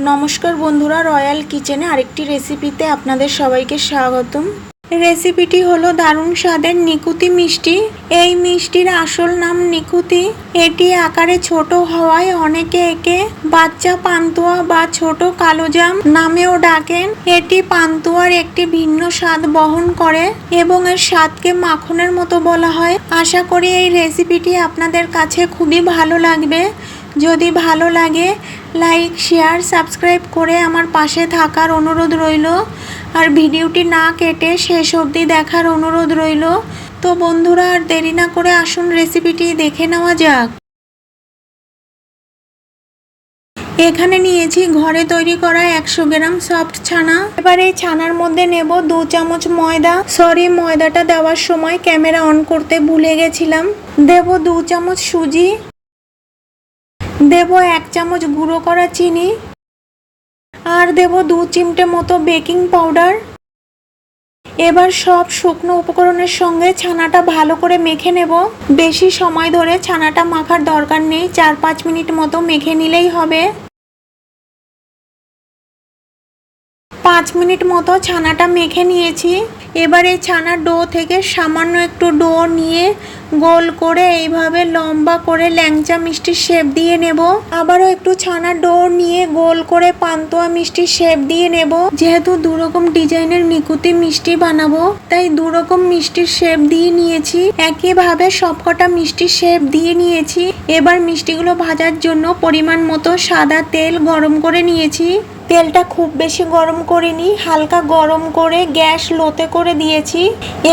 নমস্কার বন্ধুরা, রয়্যাল কিচেনে আরেকটি রেসিপিতে আপনাদের সবাইকে স্বাগতম। রেসিপিটি হলো দারুণ স্বাদের নিকুতি মিষ্টি। এই মিষ্টির আসল নাম নিকুতি। এটি আকারে ছোট হওয়ায় অনেকে একে বাচ্চা পান্তুয়া বা ছোট কালোজাম নামেও ডাকেন। এটি পান্তুয়ার একটি ভিন্ন স্বাদ বহন করে এবং এর স্বাদকে মাখনের মতো বলা হয়। আশা করি এই রেসিপিটি আপনাদের কাছে খুবই ভালো লাগবে। যদি ভালো লাগে লাইক শেয়ার সাবস্ক্রাইব করে আমার পাশে থাকার অনুরোধ রইল। আর ভিডিওটি না কেটে শেষ অবধি দেখার অনুরোধ রইল। তো বন্ধুরা, আর দেরি না করে আসুন রেসিপিটি দেখে নেওয়া যাক। এখানে নিয়েছি ঘরে তৈরি করা একশো গ্রাম সফট ছানা। এবার এই ছানার মধ্যে নেব দু চামচ ময়দা। সরি ময়দাটা দেওয়ার সময় ক্যামেরা অন করতে ভুলে গেছিলাম। দেব দু চামচ সুজি। দেব এক চামচ গুঁড়ো করা চিনি আর দেব দু চিমটে মতো বেকিং পাউডার। এবার সব শুকনো উপকরণের সঙ্গে ছানাটা ভালো করে মেখে নেব। বেশি সময় ধরে ছানাটা মাখার দরকার নেই, চার পাঁচ মিনিট মতো মেখে নিলেই হবে। পাঁচ মিনিট মতো ছানাটা মেখে নিয়েছি। এবার এই ছানার ডো থেকে সামান্য একটু ডো নিয়ে গোল করে এইভাবে লম্বা করে ল্যাংচা মিষ্টির শেপ দিয়ে নেব। আবারও একটু ছানার ডো নিয়ে গোল করে পান্তুয়া মিষ্টির শেপ দিয়ে নেব। যেহেতু দুরকম ডিজাইনের নিকুতি মিষ্টি বানাবো, তাই দুরকম মিষ্টির শেপ দিয়ে নিয়েছি। একইভাবে সবকটা মিষ্টির শেপ দিয়ে নিয়েছি। এবার মিষ্টিগুলো ভাজার জন্য পরিমাণ মতো সাদা তেল গরম করে নিয়েছি। তেলটা খুব বেশি গরম করিনি, হালকা গরম করে গ্যাস লোতে করে দিয়েছি।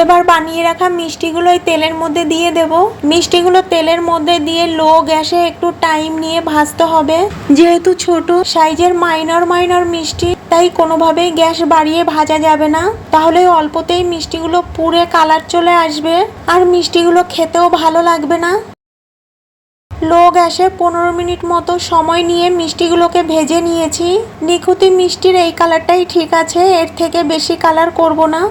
এবার বানিয়ে রাখা মিষ্টিগুলো তেলের মধ্যে দিয়ে দেব। মিষ্টিগুলো তেলের মধ্যে দিয়ে লো গ্যাসে একটু টাইম নিয়ে ভাজতে হবে। যেহেতু ছোট সাইজের মাইনর মাইনর মিষ্টি, তাই কোনোভাবেই গ্যাস বাড়িয়ে ভাজা যাবে না। তাহলে অল্পতেই মিষ্টিগুলো পুরে কালার চলে আসবে। আর মিষ্টিগুলো খেতেও ভালো লাগবে না। লো গ্যাসে পনেরো মিনিট মতো সময় নিয়ে মিষ্টিগুলোকে ভেজে নিয়েছি। নিখুঁতি মিষ্টির এই কালারটাই ঠিক আছে, এর থেকে বেশি কালার করব না।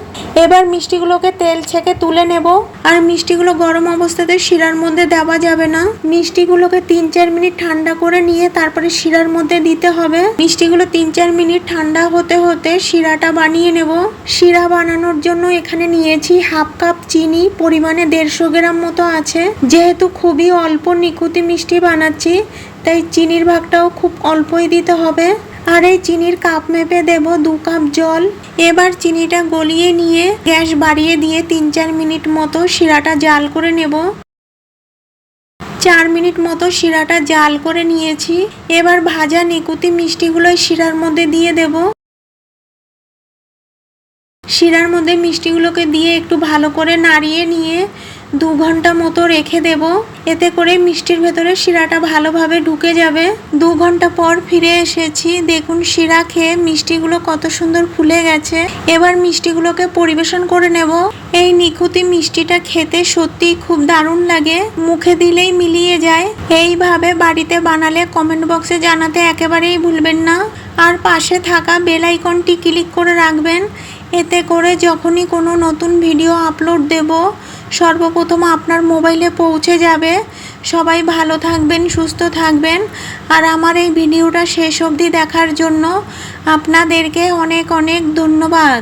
এবার মিষ্টিগুলোকে তেল ছেঁকে তুলে নেব। আর মিষ্টিগুলো গরম অবস্থাতে শিরার মধ্যে দেওয়া যাবে না। মিষ্টিগুলোকে তিন চার মিনিট ঠান্ডা করে নিয়ে তারপরে শিরার মধ্যে দিতে হবে। মিষ্টিগুলো তিন চার মিনিট ঠান্ডা হতে হতে শিরাটা বানিয়ে নেব। শিরা বানানোর জন্য এখানে নিয়েছি হাফ কাপ চিনি, পরিমাণে দেড়শো গ্রাম মতো আছে। যেহেতু খুবই অল্প নিখুঁতি মিষ্টি বানাচ্ছি, তাই চিনির ভাগটাও খুব অল্পই দিতে হবে। আর এই চিনির কাপ মেপে দেব দু কাপ জল। এবার চিনিটা গলিয়ে নিয়ে গ্যাস বাড়িয়ে দিয়ে তিন চার মিনিট মতো শিরাটা জাল করে নেব। চার মিনিট মতো শিরাটা জাল করে নিয়েছি। এবার ভাজা নিকুতি মিষ্টিগুলোই শিরার মধ্যে দিয়ে দেব। শিরার মধ্যে মিষ্টিগুলোকে দিয়ে একটু ভালো করে নাড়িয়ে নিয়ে দু ঘণ্টা মতো রেখে দেব। এতে করে মিষ্টির ভেতরে শিরাটা ভালোভাবে ঢুকে যাবে। দু ঘণ্টা পর ফিরে এসেছি। দেখুন শিরা খেয়ে মিষ্টিগুলো কত সুন্দর ফুলে গেছে। এবার মিষ্টিগুলোকে পরিবেশন করে নেব। এই নিখুঁতি মিষ্টিটা খেতে সত্যি খুব দারুণ লাগে। মুখে দিলেই মিলিয়ে যায়। এইভাবে বাড়িতে বানালে কমেন্ট বক্সে জানাতে একেবারেই ভুলবেন না। আর পাশে থাকা বেল আইকনটি ক্লিক করে রাখবেন। এতে করে যখনই কোনো নতুন ভিডিও আপলোড দেব সর্বপ্রথম আপনার মোবাইলে পৌঁছে যাবে। সবাই ভালো থাকবেন, সুস্থ থাকবেন। আর আমার এই ভিডিওটা শেষ অবধি দেখার জন্য আপনাদেরকে অনেক অনেক ধন্যবাদ।